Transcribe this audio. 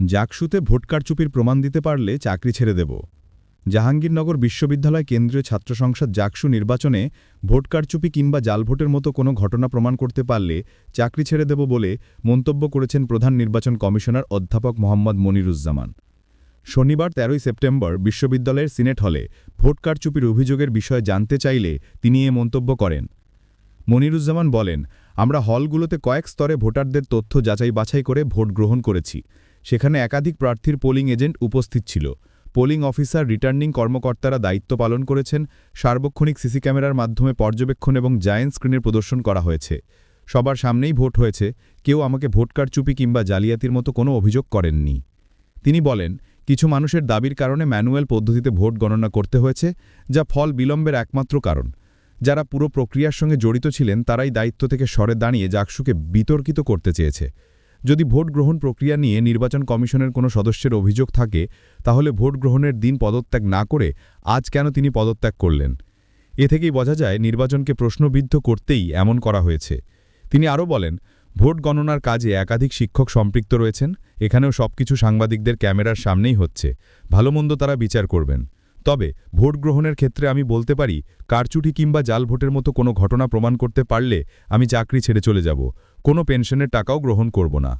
জাকসুতে vote কারচুপির প্রমাণ দিতে পারলে চাকরি ছেড়ে দেব। জাহাঙ্গীরনগর বিশ্ববিদ্যালয় কেন্দ্রীয় ছাত্র সংসদ জাকসু নির্বাচনে ভোট কারচুপি কিংবা জাল ভোটের মতো কোনো ঘটনা প্রমাণ করতে পারলে চাকরি ছেড়ে দেব বলে মন্তব্য করেছেন প্রধান নির্বাচন কমিশনার অধ্যাপক মোহাম্মদ মনিরুজ্জামান। শনিবার তেরোই সেপ্টেম্বর বিশ্ববিদ্যালয়ের সিনেট হলে ভোট কারচুপির অভিযোগের বিষয়ে জানতে চাইলে তিনি এ মন্তব্য করেন। মনিরুজ্জামান বলেন, আমরা হলগুলোতে কয়েক স্তরে ভোটারদের তথ্য যাচাই বাছাই করে ভোট গ্রহণ করেছি। সেখানে একাধিক প্রার্থীর পোলিং এজেন্ট উপস্থিত ছিল। পোলিং অফিসার, রিটার্নিং কর্মকর্তারা দায়িত্ব পালন করেছেন। সার্বক্ষণিক সিসি ক্যামেরার মাধ্যমে পর্যবেক্ষণ এবং জায়েন্ট স্ক্রিনের প্রদর্শন করা হয়েছে। সবার সামনেই ভোট হয়েছে। কেউ আমাকে ভোট কারচুপি কিংবা জালিয়াতির মতো কোনো অভিযোগ করেননি। তিনি বলেন, কিছু মানুষের দাবির কারণে ম্যানুয়াল পদ্ধতিতে ভোট গণনা করতে হয়েছে, যা ফল বিলম্বের একমাত্র কারণ। যারা পুরো প্রক্রিয়ার সঙ্গে জড়িত ছিলেন, তারাই দায়িত্ব থেকে সরে দাঁড়িয়ে জাকসুকে বিতর্কিত করতে চেয়েছে। যদি ভোট গ্রহণ প্রক্রিয়া নিয়ে নির্বাচন কমিশনের কোনো সদস্যের অভিযোগ থাকে, তাহলে ভোট গ্রহণের দিন পদত্যাগ না করে আজ কেন তিনি পদত্যাগ করলেন? এ থেকেই বোঝা যায় নির্বাচনকে প্রশ্নবিদ্ধ করতেই এমন করা হয়েছে। তিনি আরও বলেন, ভোট গণনার কাজে একাধিক শিক্ষক সম্পৃক্ত রয়েছেন, এখানেও সবকিছু সাংবাদিকদের ক্যামেরার সামনেই হচ্ছে। ভালোমন্দ তারা বিচার করবেন। তবে ভোট গ্রহণের ক্ষেত্রে আমি বলতে পারি কারচুটি কিংবা জাল ভোটের মতো কোনো ঘটনা প্রমাণ করতে পারলে আমি চাকরি ছেড়ে চলে যাব। কোনো পেনশনের টাকাও গ্রহণ করব না।